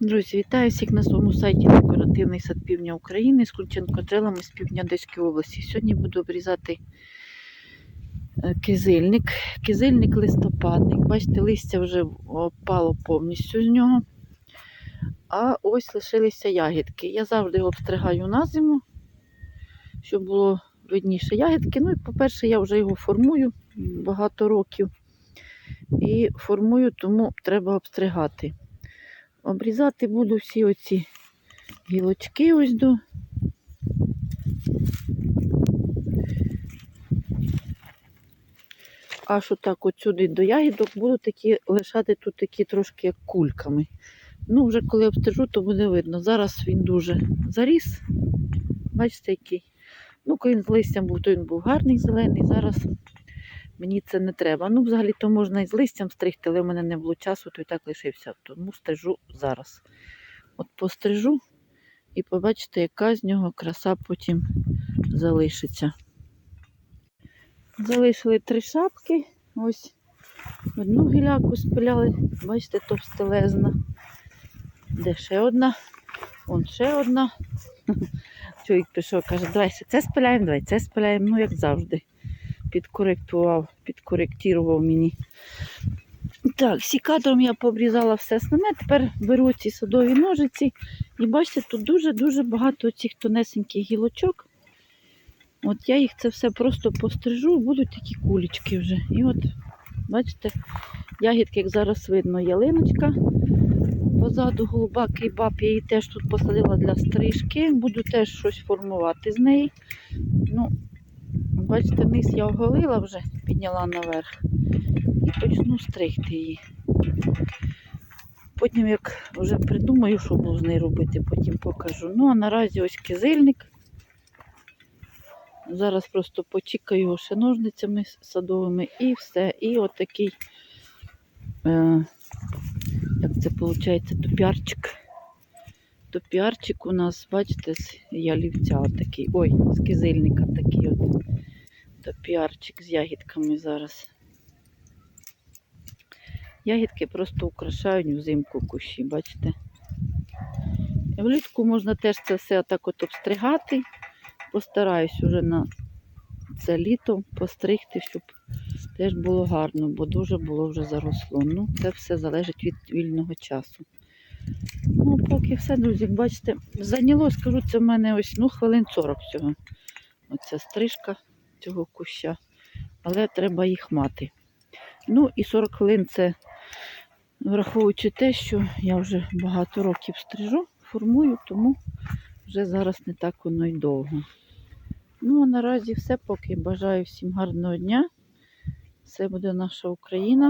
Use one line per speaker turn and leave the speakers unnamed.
Друзі, вітаю всіх на своєму сайті Декоративний сад Півдня України з Кульченко-джелами з півдня Одеської області. Сьогодні буду обрізати е, кизильник. Кизильник листопадник. Бачите, листя вже опало повністю з нього. А ось лишилися ягідки. Я завжди його обстригаю на зиму, щоб було видніше ягідки. Ну і, по-перше, я вже його формую багато років. І формую, тому треба обстригати. Обрізати буду всі оці гілочки ось до. Аж отак от сюди до ягідок буду такі лишати тут такі трошки як кульками. Ну, вже коли обстежу, то буде видно. Зараз він дуже заріс. Бачите, який. Ну, коли він з листям був, то він був гарний зелений. Зараз мені це не треба. Ну, взагалі-то можна і з листям стригти, але в мене не було часу, то і так лишився. Тому стрижу зараз. От пострижу і побачите, яка з нього краса потім залишиться. Залишили три шапки. Ось одну гіляку спиляли, бачите, товстелезна. Де ще одна? Вон ще одна. Чоловік пішов, каже, давай це спиляємо, давай це спиляємо, ну як завжди підкоректував, підкоректував мені. Так, сікатором я пообрізала все основне. Тепер беру ці садові ножиці. І бачите, тут дуже-дуже багато цих тонесеньких гілочок. От я їх це все просто пострижу, будуть такі кулечки вже. І от, бачите, ягідки, як зараз видно, ялиночка. Позаду голуба кейбаб, я її теж тут посадила для стрижки. Буду теж щось формувати з неї. Ну, Бачите, низ я оголила вже, підняла наверх і почну стригти її. Потім, як вже придумаю, що буду з нею робити, потім покажу. Ну, а наразі ось кизильник. Зараз просто почікаю його ще ножницями садовими і все. І отакий, е, як це виходить, топіарчик. Топіарчик у нас, бачите, з ялівця такий. Ой, з кизильника такий от топіарчик з ягідками зараз. Ягідки просто украшають взимку кущі, бачите? І влітку можна теж це все отак от обстригати. Постараюсь уже на це літо постригти, щоб теж було гарно, бо дуже було вже заросло. Ну, це все залежить від вільного часу. Ну, поки все, друзі, бачите, зайняло, скажу, це в мене ось ну, хвилин 40 всього. Оця стрижка цього куща. Але треба їх мати. Ну і 40 хвилин це враховуючи те, що я вже багато років стрижу, формую, тому вже зараз не так воно й довго. Ну, а наразі все поки. Бажаю всім гарного дня. Все буде наша Україна.